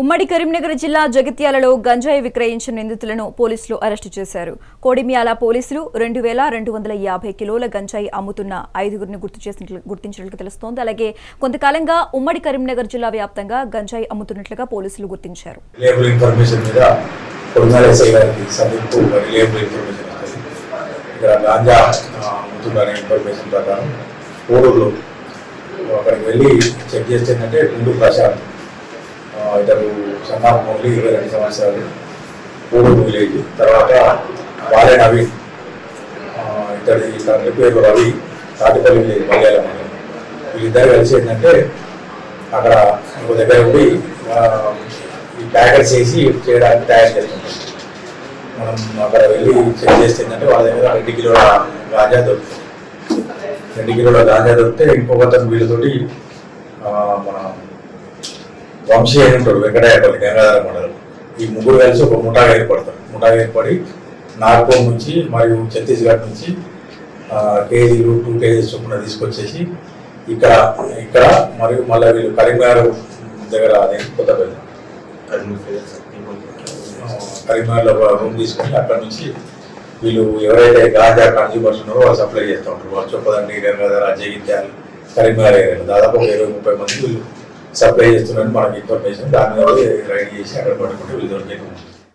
ఉమ్మడి కరీంనగర్ జిల్లా జగిత్యాలలో గంజాయి విక్రయించిన నిందితులను పోలీసులు అరెస్టు చేశారు. కోడిమియాల పోలీసులు రెండు వేల రెండు వందల యాభై కిలోల గంజాయి అమ్ముతున్న ఐదుగురిని గుర్తు చేసినట్లు గుర్తించినట్లు తెలుస్తోంది. అలాగే కొంతకాలంగా ఉమ్మడి కరీంనగర్ జిల్లా వ్యాప్తంగా గంజాయి అమ్ముతున్నట్లుగా పోలీసులు గుర్తించారు. అక్కడికి వెళ్ళి చెక్ చేస్తే ఏంటంటే ముందు ప్రశాంత్ ఇద్దరు ఇతడు సన్నాఫ్ ఇరవై రెండు సంవత్సరాలు కోడూరు విలేజ్ తర్వాత బాలే నవీన్ ఆ, ఇతడి తండ్రి పేరు రవి తాటిపల్లి విలేజ్ మలయాళం మండలం. వీళ్ళిద్దరు కలిసి ఏంటంటే అక్కడ ఇంకో దగ్గర ఉండి ఈ ప్యాకెట్ చేసి చేయడానికి తయారు చేస్తుంటాం మనం అక్కడ వెళ్ళి చెక్ చేస్తే ఏంటంటే వాళ్ళ దగ్గర రెండు కిలోల గాంజా దొరుకుతుంది. రెండు కిలోల గాంజా దొరికితే ఇంకొకతను వీళ్ళతోటి మన వంశీ అని ఉంటాడు వెంకటయ్యపల్లి గంగాధర మండలం. ఈ ముగ్గురు కలిసి ఒక ముఠాగా ఏర్పడతారు ముఠాగా ఏర్పడి నాగ్పూర్ నుంచి మరియు ఛత్తీస్గఢ్ నుంచి కేజీలు టూ కేజీస్ చొప్పున తీసుకొచ్చేసి ఇక్కడ ఇక్కడ మరియు మళ్ళీ వీళ్ళు కరీంనగర్ దగ్గర అదే కొత్తపల్లి కరీంనగర్లో ఒక రూమ్ తీసుకొని అక్కడ నుంచి వీళ్ళు ఎవరైతే గాంజా కన్స్యూమర్స్ ఉన్నారో వాళ్ళు సప్లై చేస్తూ ఉంటారు. వాళ్ళు చొప్పదండి గంగాధర జగిత్యాల కరీంనగర్ ఏరియాలో. దాదాపు ఒక ఇరవై ముప్పై మంది వీళ్ళు సప్లై చేస్తున్నారని మనకి ఇన్ఫర్మేషన్. దాని మీద రైడ్ చేసి అక్కడ పట్టుకుంటే వీళ్ళు దొరికే